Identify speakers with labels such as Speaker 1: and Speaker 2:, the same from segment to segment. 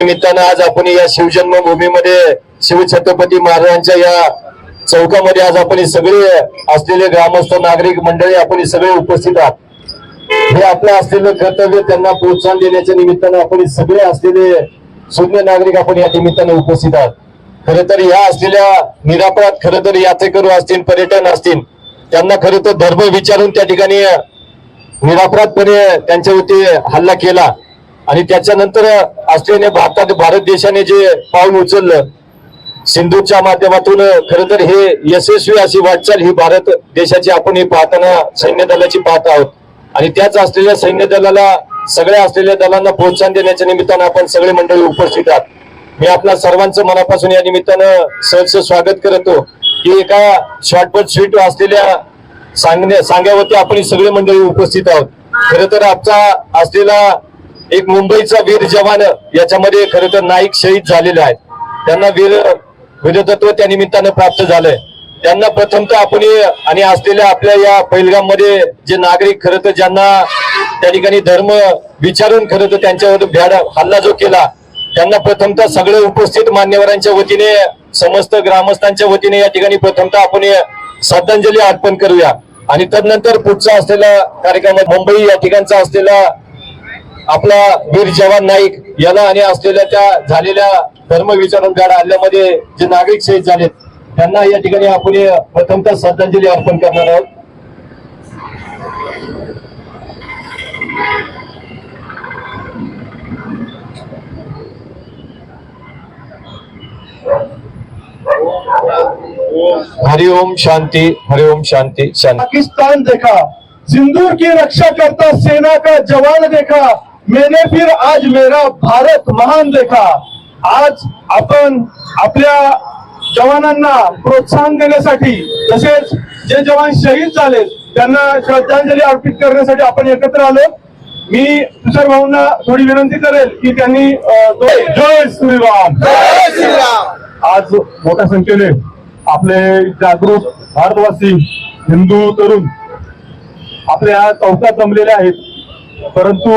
Speaker 1: निमित्तानं आज आपण या शिवजन्मभूमीमध्ये शिवछत्रपती महाराजांच्या या चौकामध्ये आज आपण सगळे असलेले ग्रामस्थ नागरिक मंडळी आपण सगळे उपस्थित आहात. हे आपलं असलेलं कर्तव्य त्यांना प्रोत्साहन देण्याच्या निमित्तानं आपण सगळे असलेले शून्य नागरिक आपण या निमित्तानं उपस्थित आहात. खर तर या असलेल्या निरापराध खर तर यात्रेकरू असतील पर्यटन असतील त्यांना खरं तर धर्म विचारून त्या ठिकाणी निरापराधपणे त्यांच्यावरती हल्ला केला. आणि त्याच्यानंतर असलेल्या भारतात भारत देशाने जे पाऊल उचललं सिंधूच्या माध्यमातून खर तर हे यशस्वी अशी वाटचाल ही भारत देशाची आपण ही पाहताना सैन्य दलाची पाहत आहोत. आणि त्याच असलेल्या सैन्य दलाला सगळ्या असलेल्या दलांना प्रोत्साहन देण्याच्या निमित्तानं आपण सगळे मंडळी उपस्थित आहात. मी आपल्या सर्वांचं मनापासून या निमित्तानं सहज स्वागत करतो की एका शॉर्टपट स्वीट असलेल्या सांगण्या सांग्यावरती आपण सगळे मंडळी उपस्थित आहोत. खरं तर आजचा असलेला एक मुंबईचा वीर जवान याच्यामध्ये खरं तर नाईक शहीद झालेले आहेत. त्यांना वीर वीरतत्व त्या निमित्तानं प्राप्त झालंय. त्यांना प्रथमतः आपण आणि असलेल्या आपल्या या पैलगाममध्ये जे नागरिक खरं तर ज्यांना त्या ठिकाणी धर्म विचारून खरं तर त्यांच्यावर भ्याड हल्ला जो केला त्यांना प्रथमतः सगळे उपस्थित मान्यवरांच्या वतीने समस्त ग्रामस्थांच्या वतीने या ठिकाणी प्रथमतः आपण श्रद्धांजली अर्पण करूया. आणि तदनंतर पुढचा असलेला कार्यक्रम मुंबई या ठिकाणचा असलेला आपला वीर जवान नाईक याला आणि असलेल्या त्या झालेल्या धर्म विचारून गाडा हल्ल्यामध्ये जे नागरिक शहीद झालेत त्यांना या ठिकाणी आपण प्रथमतः श्रद्धांजली अर्पण करणार आहोत. हरिओम शांती हरिओम शांती शांती.
Speaker 2: पाकिस्तान देखा सिंदूर की रक्षा करता सेना का जवान देखा मैंने फिर आज मेरा भारत महान देखा। आज आपण आपल्या जवानांना प्रोत्साहन देण्यासाठी तसेच जे जवान शहीद झाले त्यांना श्रद्धांजली अर्पित करण्यासाठी आपण एकत्र आलो. मी तुषार भाऊंना थोडी विनंती करेल की त्यांनी जय श्रीराम! आज मोठ्या संख्येने आपले जागरूक भारतवासी हिंदू तरुण आपल्या चौकात जमलेले आहेत. परंतु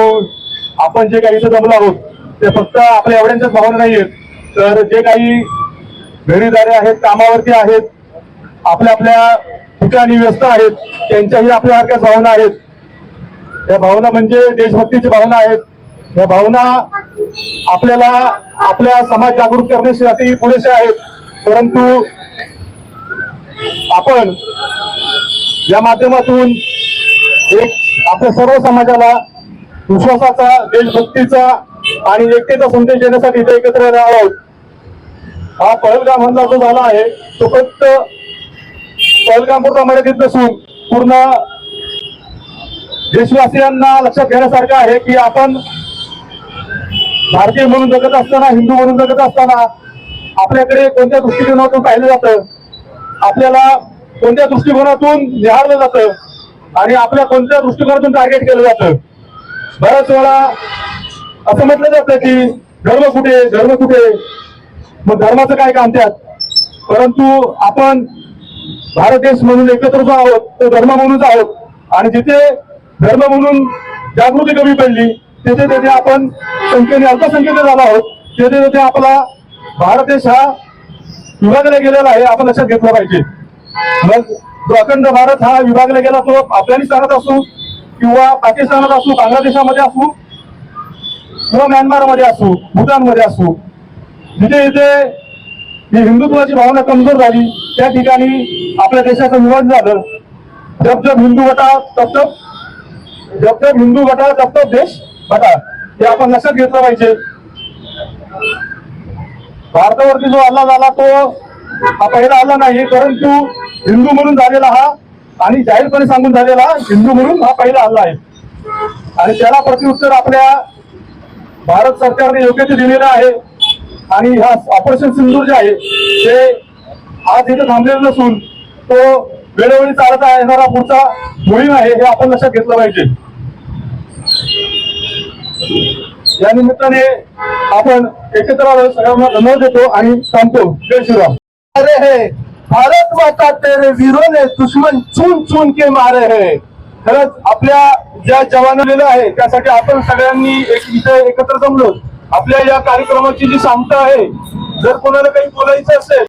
Speaker 2: आपण जे काही इथं जमलो आहोत ते फक्त आपल्या एवढ्यांच्याच भावना नाही आहेत तर जे काही घरीदारे आहेत कामावरती आहेत आपल्या आपल्या ठिकाणी व्यस्त आहेत त्यांच्याही आपल्यासारख्याच भावना आहेत. या भावना म्हणजे देशभक्तीची भावना आहेत. या भावना आपल्याला आपल्या समाज जागृत करण्यासाठी पुरेसे आहेत. परंतु आपण या माध्यमातून एक आपल्या सर्व समाजाला विश्वासाचा देशभक्तीचा आणि एकतेचा संदेश देण्यासाठी इथे एकत्र राहणार आहोत. हा पहलगाम हल्ला जो झाला आहे तो फक्त पहलगामपुरता मर्यादित नसून पूर्ण देशवासियांना लक्षात घेण्यासारखं आहे की आपण भारतीय म्हणून जगत असताना हिंदू म्हणून जगत असताना आपल्याकडे कोणत्या दृष्टिकोनातून पाहिलं जातं? आपल्याला कोणत्या दृष्टिकोनातून निहाळलं जातं? आणि आपल्या कोणत्या दृष्टिकोनातून टार्गेट केलं जातं? बऱ्याच वेळा असं म्हटलं जातं की धर्म कुठे धर्म कुठे? मग धर्माचं काय काम त्यात परंतु आपण भारत देश म्हणून एकत्र जो आहोत तो धर्म म्हणूनच आहोत. आणि जिथे धर्म म्हणून जागृती कमी पडली तिथे तिथे आपण संख्येने अल्पसंख्येने झालो आहोत. तिथे तिथे आपला भारत देश हा विभागला गेलेला आहे आपण लक्षात घेतलं पाहिजे. मग जो अखंड भारत हा विभागला गेला तो अफगाणिस्तानात असू किंवा पाकिस्तानात असू बांगलादेशामध्ये असू किंवा म्यानमारमध्ये असू भूतानमध्ये असू जिथे जिथे ही हिंदुत्वाची भावना कमजोर झाली त्या ठिकाणी आपल्या देशाचं विवाद झालं. जब जब हिंदू बटा तब तब जब जब हिंदू बटा तब तब देश बटा हे आपण लक्षात घेतलं पाहिजे. भारतावरती जो हल्ला झाला तो हा पहिला हल्ला नाही परंतु हिंदू म्हणून झालेला हा आणि जाहीरपणे सांगून झालेला हिंदू म्हणून हा पहिला हल्ला आहे. आणि त्याला प्रत्युत्तर आपल्या भारत सरकारने योग्य ते दिलेलं आहे. आणि हा ऑपरेशन सिंधूर जे आहे ते आज इथे थांबलेलं नसून तो वेळोवेळी चालत येणारा पुढचा मोहीम आहे हे आपण लक्षात घेतलं पाहिजे. या निमित्ताने आपण एकत्र सगळ्यांना धन्यवाद देतो आणि थांबतो. जय श्रीराम. अरे हे भारत माता तेरे वीरों ने दुश्मन चून चून के मारे है। खरंच आपल्या ज्या जवानलेलं आहे त्यासाठी आपण सगळ्यांनी एक इथे एकत्र जमलो. आपल्या या कार्यक्रमाची जी सांगता आहे जर कोणाला काही बोलायचं असेल